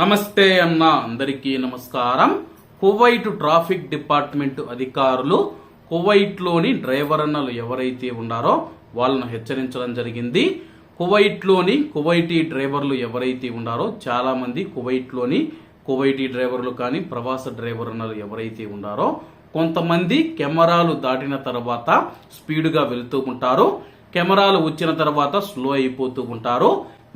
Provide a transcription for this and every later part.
నమస్తే అన్న అందరికీ నమస్కారం. కువైట్ ట్రాఫిక్ డిపార్ట్మెంట్ అధికారులు కువైట్లోని డ్రైవర్ అన్నలు ఎవరైతే ఉన్నారో వాళ్ళను హెచ్చరించడం జరిగింది. కువైట్లోని కువైటీ డ్రైవర్లు ఎవరైతే ఉన్నారో చాలామంది కువైట్లోని కువైటీ డ్రైవర్లు కానీ ప్రవాస డ్రైవర్ అన్నలు ఎవరైతే ఉన్నారో కొంతమంది కెమెరాలు దాటిన తర్వాత స్పీడ్గా వెళుతూ ఉంటారు. కెమెరాలు వచ్చిన తర్వాత స్లో అయిపోతూ ఉంటారు.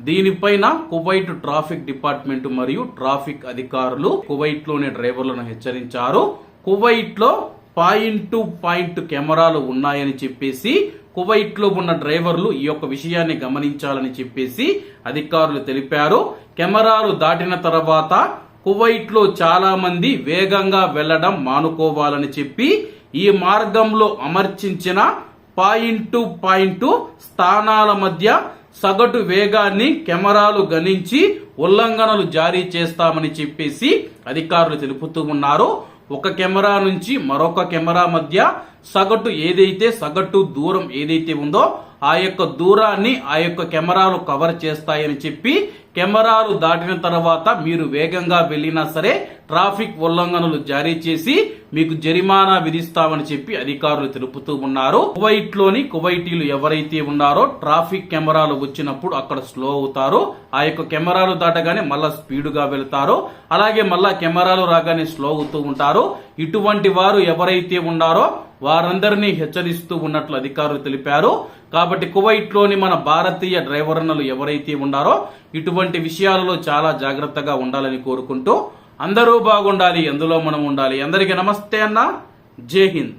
దీనిపైన కువైట్ ట్రాఫిక్ డిపార్ట్మెంట్ మరియు ట్రాఫిక్ అధికారులు కువైట్లోని డ్రైవర్లను హెచ్చరించారు. కువైట్లో పాయింట్ టు పాయింట్ కెమెరాలు ఉన్నాయని చెప్పేసి కువైట్లో ఉన్న డ్రైవర్లు ఈ యొక్క విషయాన్ని గమనించాలని చెప్పేసి అధికారులు తెలిపారు. కెమెరాలు దాటిన తర్వాత కువైట్లో చాలా మంది వేగంగా వెళ్ళడం మానుకోవాలని చెప్పి ఈ మార్గంలో అమర్చించిన పాయింట్ టు పాయింట్ స్థానాల మధ్య సగటు వేగాన్ని కెమెరాలు గణించి ఉల్లంఘనలు జారీ చేస్తామని చెప్పేసి అధికారులు తెలుపుతూ ఉన్నారు. ఒక కెమెరా నుంచి మరొక కెమెరా మధ్య సగటు ఏదైతే సగటు దూరం ఏదైతే ఉందో ఆ యొక్క దూరాన్ని ఆ యొక్క కెమెరాలు కవర్ చేస్తాయని చెప్పి కెమెరాలు దాటిన తర్వాత మీరు వేగంగా వెళ్ళినా సరే ట్రాఫిక్ ఉల్లంఘనలు జారీ చేసి మీకు జరిమానా విధిస్తామని చెప్పి అధికారులు తెలుపుతూ ఉన్నారు. కువైట్లోని కువైటీలు ఎవరైతే ఉన్నారో ట్రాఫిక్ కెమెరాలు వచ్చినప్పుడు అక్కడ స్లో అవుతారు. ఆ యొక్క కెమెరాలు దాటగానే మళ్ళా స్పీడుగా వెళ్తారు. అలాగే మళ్ళా కెమెరాలు రాగానే స్లో అవుతూ ఉంటారు. ఇటువంటి వారు ఎవరైతే ఉన్నారో వారందరినీ హెచ్చరిస్తూ ఉన్నట్లు అధికారులు తెలిపారు. కాబట్టి కువైట్లోని మన భారతీయ డ్రైవర్నలు ఎవరైతే ఉన్నారో ఇటువంటి విషయాలలో చాలా జాగ్రత్తగా ఉండాలని కోరుకుంటూ అందరూ బాగుండాలి ఎందులో మనం ఉండాలి. అందరికీ నమస్తే అన్న. జై హింద్.